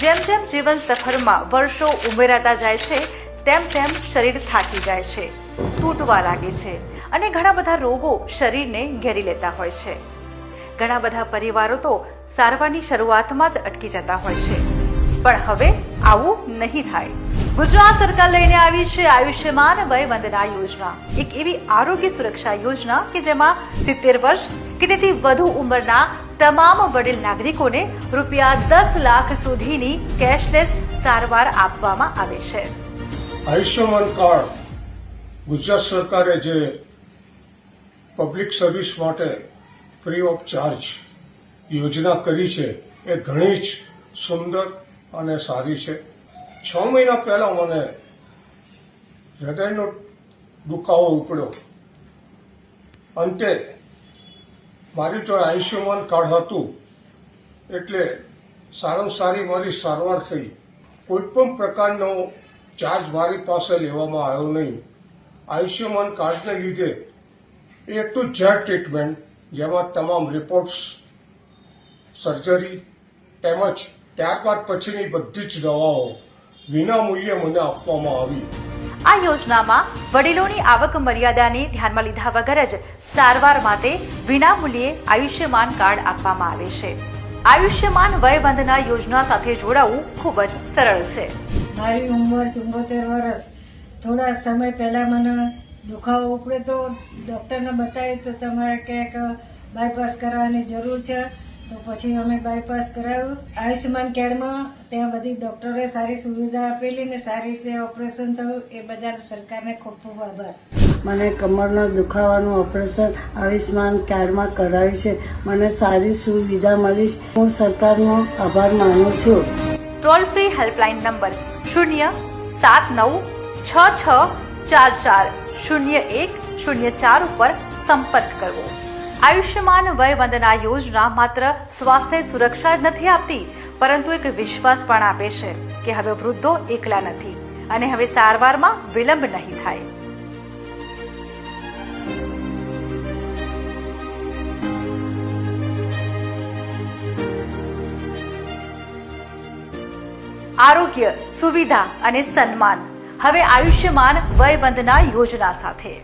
જેમ જેમ જીવન સફરમાં વર્ષો ઉમેરાતા જાય છે, તેમ તેમ શરીર થાકી જાય છે, તૂટવા લાગે છે અને ઘણા બધા રોગો શરીરને ઘેરી લેતા હોય છે. ઘણા બધા પરિવારો તો સારવારની શરૂઆતમાં જ અટકી જતા હોય છે. પણ હવે આવું નહીં થાય. ગુજરાત સરકાર લઈને આવી છે આયુષ્યમાન વય વંદના યોજના. એક એવી આરોગ્ય સુરક્ષા યોજના કે જેમાં સિત્તેર વર્ષ કે તેથી વધુ ઉંમરના તમામ વડીલ નાગરિકોને રૂપિયા દસ લાખ સુધીની કેશલેસ સારવાર આપવામાં આવે છે. આયુષ્યમાન કાર્ડ ગુજરાત સરકારે જે પબ્લિક સર્વિસ માટે ફ્રી ઓફ ચાર્જ યોજના કરી છે, એ ઘણી જ સુંદર અને સારી છે. છ મહિના પહેલા મને હૃદયનો દુખાવો ઉપડ્યો. અંતે મારી તો આયુષ્યમાન કાર્ડ હતું. એટલે સારામાં સારી મારી સારવાર થઈ. કોઈપણ પ્રકારનો ચાર્જ મારી પાસે લેવામાં આવ્યો નહીં. આયુષ્યમાન કાર્ડને લીધે એક તો ઝેડ ટ્રીટમેન્ટ જેમાં તમામ રિપોર્ટ્સ સર્જરી તેમજ ત્યારબાદ પછીની બધી જ દવાઓ વિના મૂલ્યે મને આપવામાં આવી. આ યોજનામાં વડીલોની આવક મર્યાદાને ધ્યાનમાં લીધા વગર જ સારવાર માટે વિનામૂલ્યે આયુષ્યમાન કાર્ડ આપવામાં આવે છે. આયુષ્યમાન વય વંદના યોજના સાથે જોડાવું ખૂબ જ સરળ છે. મારી ઉંમર ચુંબોતેર વર્ષ. થોડા સમય પહેલાં મને દુખાવો ઉપડે તો ડૉક્ટરને બતાવ્યું તો તમારે ક્યાંક બાયપાસ કરાવવાની જરૂર છે. તો પછી અમે બાયપાસ કરાવ્યું આયુષ્યમાન કાર્ડમાં ત્યાં બધી ડૉક્ટરોએ સારી સુવિધા આપેલી ને સારી રીતે ઓપરેશન થયું. એ બધા સરકારને ખૂબ ખૂબ આભાર. મને કમરનો દુખાવાનું ઓપરેશન આયુષ્માન કાર્ડમાં કરાવ્યું છે. મને સારી સુવિધા મળી હું સરકારનો આભાર માનું છું. ટોલ ફ્રી હેલ્પલાઇન નંબર શૂન્ય સાત નવ છ છ ચાર ચાર શૂન્ય એક શૂન્ય ચાર ઉપર સંપર્ક કરવો. આયુષ્યમાન વય વંદના યોજના માત્ર સ્વાસ્થ્ય સુરક્ષા જ નથી આપતી, પરંતુ એક વિશ્વાસ પણ આપે છે કે હવે વૃદ્ધો એકલા નથી અને હવે સારવારમાં વિલંબ નહીં થાય. આરોગ્ય, સુવિધા અને સન્માન. હવે આયુષ્યમાન વય વંદના યોજના સાથે.